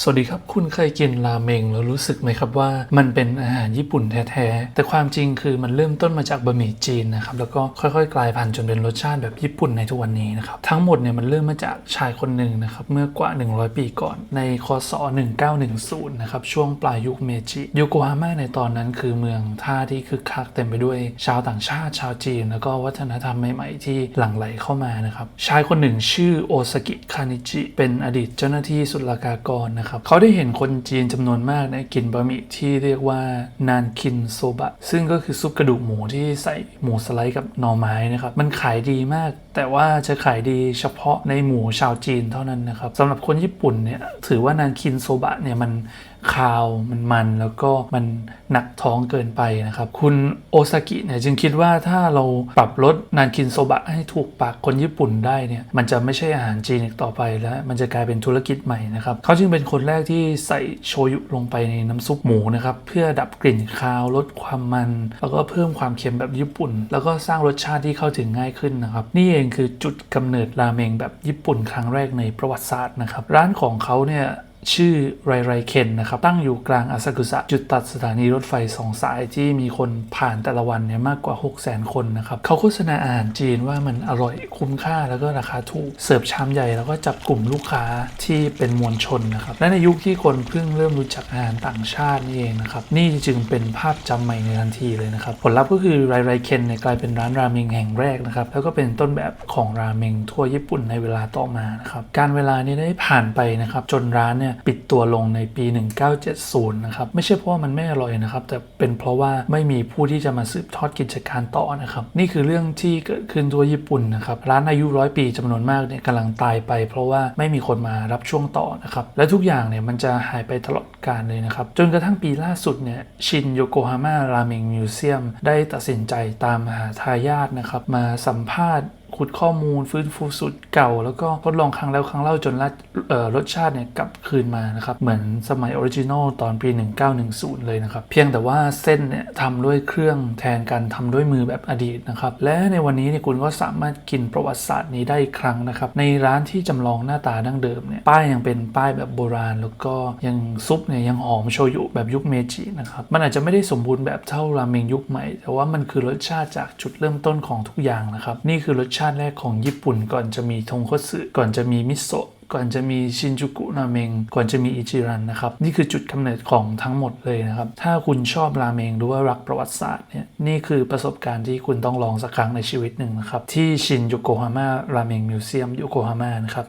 สวัสดีครับ คุณเคยกินราเมงแล้วรู้สึกไหมครับว่า มันเป็นอาหารญี่ปุ่นแท้ๆ แต่ความจริงคือมันเริ่มต้นมาจากบะหมี่จีนนะครับ แล้วก็ค่อยๆ กลายพันธุ์จนเป็นรสชาติแบบญี่ปุ่นในทุกวันนี้นะครับ ทั้งหมดเนี่ยมันเริ่มมาจากชายคนหนึ่งนะครับ เมื่อกว่า 100 ปีก่อนในคศ 1910 นะครับ ช่วงปลายยุคเมจิโยโกฮาม่าในตอนนั้นคือเมืองท่าที่คึกคักเต็มไปด้วย ชาวต่างชาติชาวจีน แล้วก็วัฒนธรรมใหม่ๆที่หลั่งไหลเข้ามานะครับชายคนหนึ่งชื่อโอซากิคานิจิเป็นอดีตเจ้าหน้าที่ศุลกากรนะครับเขาได้เห็นคนจีนจำนวนมากนะกินบะหมี่ที่เรียกว่านานคินโซบะ ซึ่งก็คือซุปกระดูกหมูที่ใส่หมูสไลด์กับหน่อไม้นะครับมันขายดีมาก แต่ว่าจะขายดีเฉพาะในหมู่ชาวจีนเท่านั้นนะครับสำหรับคนญี่ปุ่นเนี่ยถือว่านานคินโซบะเนี่ยมัน คาวมันมันแล้วก็มันหนักท้องเกินไปนะครับ คุณโอซากิเนี่ยจึงคิดว่าถ้าเราปรับลดนานคินโซบะให้ถูกปากคนญี่ปุ่นได้เนี่ยมันจะไม่ใช่อาหารจีนอีกต่อไปแล้วมันจะกลายเป็นธุรกิจใหม่นะครับเขาจึงเป็นคนแรกที่ใส่โชยุลงไปในน้ำซุปหมูนะครับเพื่อดับกลิ่นคาวลดความมัน แล้วก็เพิ่มความเค็มแบบญี่ปุ่น แล้วก็สร้างรสชาติที่เข้าถึงง่ายขึ้นนะครับนี่เองคือจุดกำเนิดราเมงแบบญี่ปุ่นครั้งแรกในประวัติศาสตร์นะครับร้านของเขาเนี่ย ชื่อไรไรเคนนะครับ ตั้งอยู่กลางอาซากุสะจุดตัดสถานีรถไฟสองสายที่มีคนผ่านแต่ละวันเนี่ยมากกว่า 6 0 0 0 0 คนนะครับเขาโฆษณาอาหารจีนว่ามันอร่อยคุ้มค่าแล้วก็ราคาถูก เสิร์ฟชามใหญ่แล้วก็จับกลุ่มลูกค้าที่เป็นมวลชนนะครับและในยุคที่คนเพิ่งเริ่มรู้จักอาหารต่างชาตินี่เองนะครับนี่จึงเป็นภาพจำใหม่ในทันทีเลยนะครับผลลัพธ์ก็คือไรไรเคนเนี่ยกลายเป็นร้านราเมงแห่งแรกนะครับแล้วก็เป็นต้นแบบของราเมงทั่วญี่ปุ่นในเวลาต่อมานะครับการเวลานี้ได้ผ่านไปนะครับจนร้านเนี่ยปิดตัวลงในปี 1970 นะครับ ไม่ใช่เพราะว่ามันไม่อร่อยนะครับ แต่เป็นเพราะว่าไม่มีผู้ที่จะมาสืบทอดกิจการต่อนะครับ นี่คือเรื่องที่เกิดขึ้นทั่วญี่ปุ่นนะครับ ร้านอายุร้อยปีจำนวนมากเนี่ยกำลังตายไป เพราะว่าไม่มีคนมารับช่วงต่อนะครับ และทุกอย่างเนี่ยมันจะหายไปตลอดกาลเลยนะครับ จนกระทั่งปีล่าสุดเนี่ยชินโยโกฮาม่าราเมงมิวเซียมได้ตัดสินใจตามหาทายาทนะครับมาสัมภาษณ์ ขุดข้อมูลฟื้นฟูสูตรเก่า แล้วก็ทดลองครั้งแล้วครั้งเล่าจนรสชาติเนี่ยกลับคืนมานะครับเหมือนสมัยออริจินอลตอนปี 1910 เลยนะครับ เพียงแต่ว่าเส้นเนี่ยทำด้วยเครื่องแทนการทำด้วยมือแบบอดีตนะครับ และในวันนี้เนี่ยคุณก็สามารถกินประวัติศาสตร์นี้ได้อีกครั้งนะครับ ในร้านที่จำลองหน้าตาดั้งเดิมเนี่ยป้ายยังเป็นป้ายแบบโบราณ แล้วก็ยังซุปเนี่ยยังหอมโชยุแบบยุคเมจินะครับมันอาจจะไม่ได้สมบูรณ์แบบเท่าราเมงยุคใหม่ แต่ว่ามันคือรสชาติจากจุดเริ่มต้นของทุกอย่างนะครับนี่คือรสชาติาติแรกของญี่ปุ่น ก่อนจะมีทงคัตสึก่อนจะมีมิโซะก่อนจะมีชินจูกุราเมง ก่อนจะมีอิจิรันนะครับ นี่คือจุดกำเนิดของทั้งหมดเลยนะครับ ถ้าคุณชอบราเมงหรือว่ารักประวัติศาสตร์เนี่ยนี่คือประสบการณ์ที่คุณต้องลองสักครั้งในชีวิตหนึ่งนะครับ ที่ชินโยโกฮาม่าราเมงมิวเซียมโยโกฮาม่านะครับ